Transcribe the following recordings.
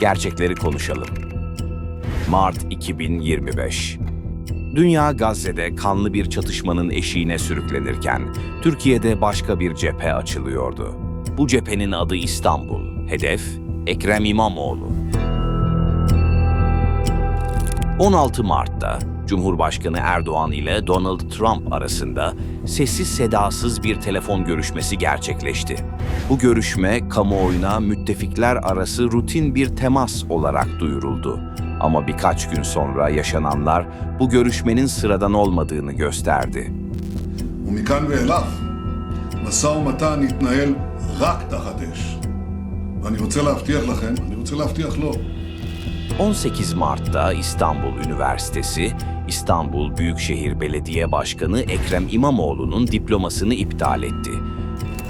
Gerçekleri konuşalım. Mart 2025 Dünya Gazze'de kanlı bir çatışmanın eşiğine sürüklenirken Türkiye'de başka bir cephe açılıyordu. Bu cephenin adı İstanbul. Hedef Ekrem İmamoğlu. 16 Mart'ta Cumhurbaşkanı Erdoğan ile Donald Trump arasında sessiz sedasız bir telefon görüşmesi gerçekleşti. Bu görüşme kamuoyuna müttefikler arası rutin bir temas olarak duyuruldu. Ama birkaç gün sonra yaşananlar bu görüşmenin sıradan olmadığını gösterdi. ומכאן ואילך, משא ומתן יתנהל רק תחת אש. ואני רוצה להבטיח לכם, אני רוצה להבטיח לו, 18 Mart'ta İstanbul Üniversitesi, İstanbul Büyükşehir Belediye Başkanı Ekrem İmamoğlu'nun diplomasını iptal etti.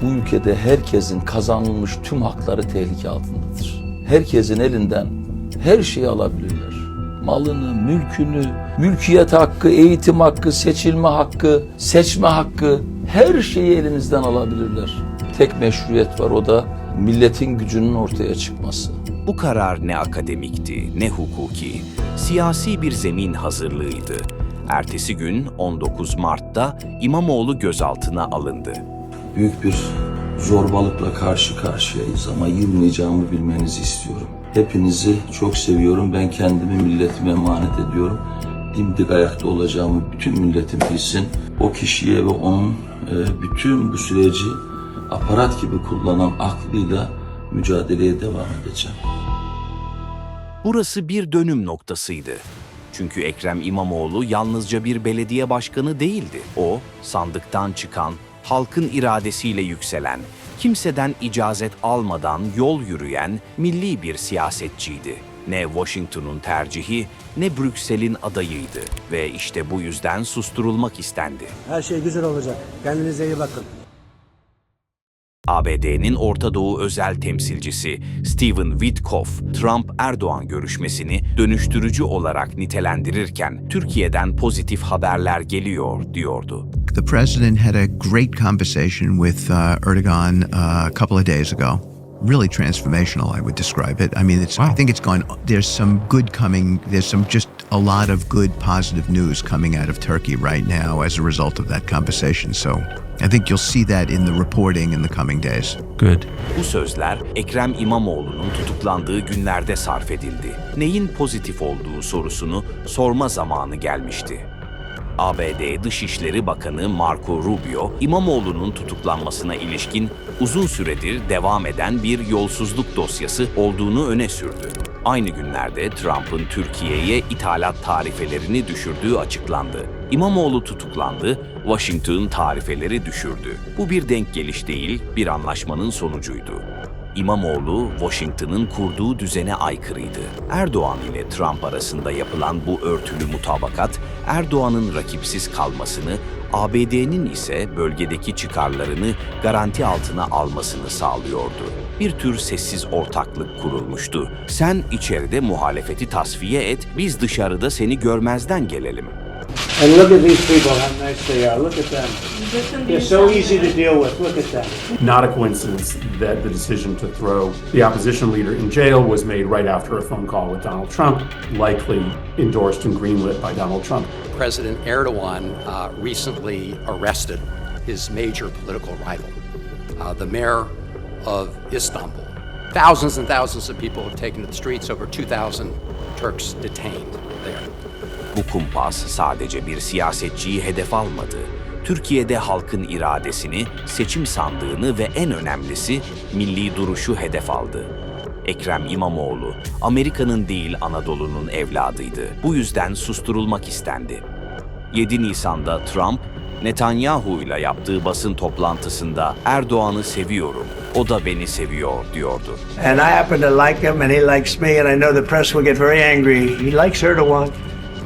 Bu ülkede herkesin kazanılmış tüm hakları tehlike altındadır. Herkesin elinden her şeyi alabilirler. Malını, mülkünü, mülkiyet hakkı, eğitim hakkı, seçilme hakkı, seçme hakkı her şeyi elinizden alabilirler. Tek meşruiyet var o da milletin gücünün ortaya çıkması. Bu karar ne akademikti, ne hukuki, siyasi bir zemin hazırlığıydı. Ertesi gün 19 Mart'ta İmamoğlu gözaltına alındı. Büyük bir zorbalıkla karşı karşıyayız ama yılmayacağımı bilmenizi istiyorum. Hepinizi çok seviyorum. Ben kendimi milletime emanet ediyorum. Dimdik ayakta olacağımı bütün milletim bilsin. O kişiye ve onun e, bütün bu süreci aparat gibi kullanan aklıyla mücadeleye devam edeceğim. Burası bir dönüm noktasıydı. Çünkü Ekrem İmamoğlu yalnızca bir belediye başkanı değildi. O, sandıktan çıkan, halkın iradesiyle yükselen, kimseden icazet almadan yol yürüyen milli bir siyasetçiydi. Ne Washington'un tercihi ne Brüksel'in adayıydı ve işte bu yüzden susturulmak istendi. Her şey güzel olacak. Kendinize iyi bakın. ABD'nin Orta Doğu özel temsilcisi Steven Witkoff, Trump-Erdoğan görüşmesini dönüştürücü olarak nitelendirirken Türkiye'den pozitif haberler geliyor diyordu. The president had a great conversation with uh, Erdogan uh, a couple of days ago. Really transformational, I would describe it. I mean, it's. I think it's going. There's some good coming. There's some just a lot of good, positive news coming out of Turkey right now as a result of that conversation. So, I think you'll see that in the reporting in the coming days. Good. Bu sözler Ekrem İmamoğlu'nun tutuklandığı günlerde sarf edildi. Neyin pozitif olduğu sorusunu sorma zamanı gelmişti. ABD Dışişleri Bakanı Marco Rubio, İmamoğlu'nun tutuklanmasına ilişkin uzun süredir devam eden bir yolsuzluk dosyası olduğunu öne sürdü. Aynı günlerde Trump'ın Türkiye'ye ithalat tarifelerini düşürdüğü açıklandı. İmamoğlu tutuklandı, Washington tarifeleri düşürdü. Bu bir denk geliş değil, bir anlaşmanın sonucuydu. İmamoğlu, Washington'ın kurduğu düzene aykırıydı. Erdoğan ile Trump arasında yapılan bu örtülü mutabakat, Erdoğan'ın rakipsiz kalmasını, ABD'nin ise bölgedeki çıkarlarını garanti altına almasını sağlıyordu. Bir tür sessiz ortaklık kurulmuştu. Sen içeride muhalefeti tasfiye et, biz dışarıda seni görmezden gelelim. And look at these people, how nice they are. Look at them. They're so easy to deal with. Look at them. not a coincidence that the decision to throw the opposition leader in jail was made right after a phone call with Donald Trump, likely endorsed and greenlit by Donald Trump. President Erdogan uh, recently arrested his major political rival, uh, the mayor of Istanbul. Thousands and thousands of people have taken to the streets, over 2,000 Turks detained there. Bu kumpas sadece bir siyasetçiyi hedef almadı. Türkiye'de halkın iradesini, seçim sandığını ve en önemlisi milli duruşu hedef aldı. Ekrem İmamoğlu, Amerika'nın değil Anadolu'nun evladıydı. Bu yüzden susturulmak istendi. 7 Nisan'da Trump, Netanyahu ile yaptığı basın toplantısında Erdoğan'ı seviyorum, o da beni seviyor diyordu. And I happen to like him, and he likes me, and I know the press will get very angry. He likes Erdogan,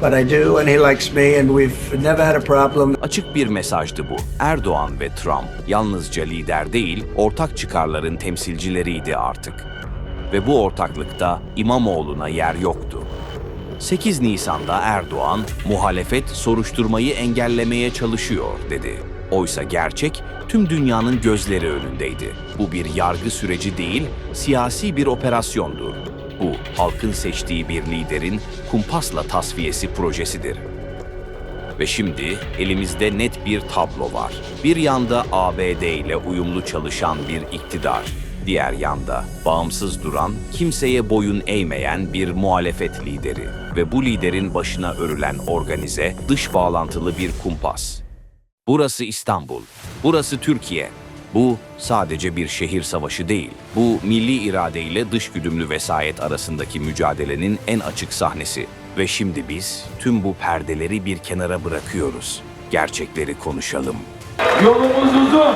but I do, and he likes me, and we've never had a problem. Açık bir mesajdı bu. Erdoğan ve Trump yalnızca lider değil, ortak çıkarların temsilcileriydi artık. Ve bu ortaklıkta İmamoğlu'na yer yoktu. 8 Nisan'da Erdoğan, muhalefet soruşturmayı engellemeye çalışıyor dedi. Oysa gerçek tüm dünyanın gözleri önündeydi. Bu bir yargı süreci değil, siyasi bir operasyondu. Bu, halkın seçtiği bir liderin kumpasla tasfiyesi projesidir. Ve şimdi elimizde net bir tablo var. Bir yanda ABD ile uyumlu çalışan bir iktidar, diğer yanda bağımsız duran, kimseye boyun eğmeyen bir muhalefet lideri ve bu liderin başına örülen organize, dış bağlantılı bir kumpas. Burası İstanbul, burası Türkiye. Bu sadece bir şehir savaşı değil. Bu milli irade ile dış güdümlü vesayet arasındaki mücadelenin en açık sahnesi. Ve şimdi biz tüm bu perdeleri bir kenara bırakıyoruz. Gerçekleri konuşalım. Yolumuz uzun,